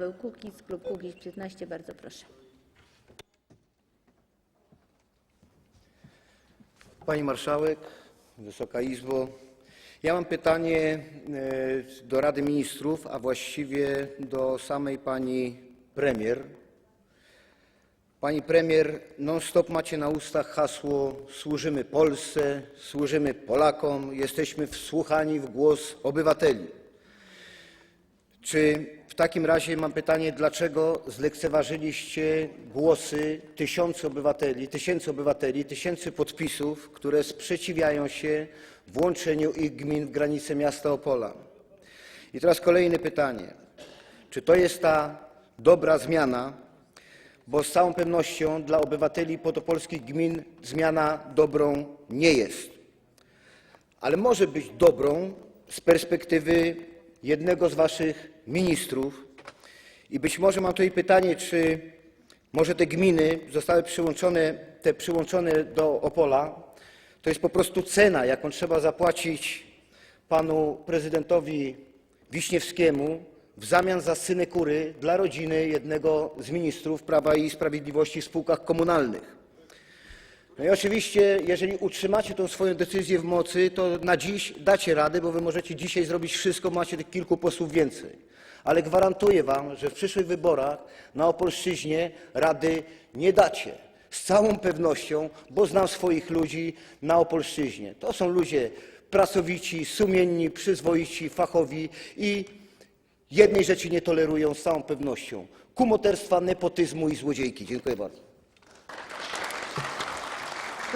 Paweł Kukiz, klub Kukiz 15, bardzo proszę. Pani Marszałek, Wysoka Izbo, ja mam pytanie e, do Rady Ministrów, a właściwie do samej Pani Premier. Pani Premier, non-stop macie na ustach hasło służymy Polsce, służymy Polakom, jesteśmy wsłuchani w głos obywateli. Czy w takim razie mam pytanie, dlaczego zlekceważyliście głosy tysięcy obywateli, tysięcy obywateli, tysięcy podpisów, które sprzeciwiają się włączeniu ich gmin w granice miasta Opola? I teraz kolejne pytanie. Czy to jest ta dobra zmiana? Bo z całą pewnością dla obywateli podopolskich gmin zmiana dobrą nie jest ale może być dobrą z perspektywy jednego z waszych ministrów. I być może mam tutaj pytanie, czy może te gminy zostały przyłączone, te przyłączone do Opola, to jest po prostu cena, jaką trzeba zapłacić panu prezydentowi Wiśniewskiemu w zamian za synekury dla rodziny jednego z ministrów Prawa i Sprawiedliwości w spółkach komunalnych. No i oczywiście, jeżeli utrzymacie tę swoją decyzję w mocy, to na dziś dacie radę, bo wy możecie dzisiaj zrobić wszystko, macie tych kilku posłów więcej. Ale gwarantuję wam, że w przyszłych wyborach na Opolszczyźnie rady nie dacie. Z całą pewnością, bo znam swoich ludzi na Opolszczyźnie. To są ludzie pracowici, sumienni, przyzwoici, fachowi i jednej rzeczy nie tolerują z całą pewnością. Kumoterstwa, nepotyzmu i złodziejki. Dziękuję bardzo.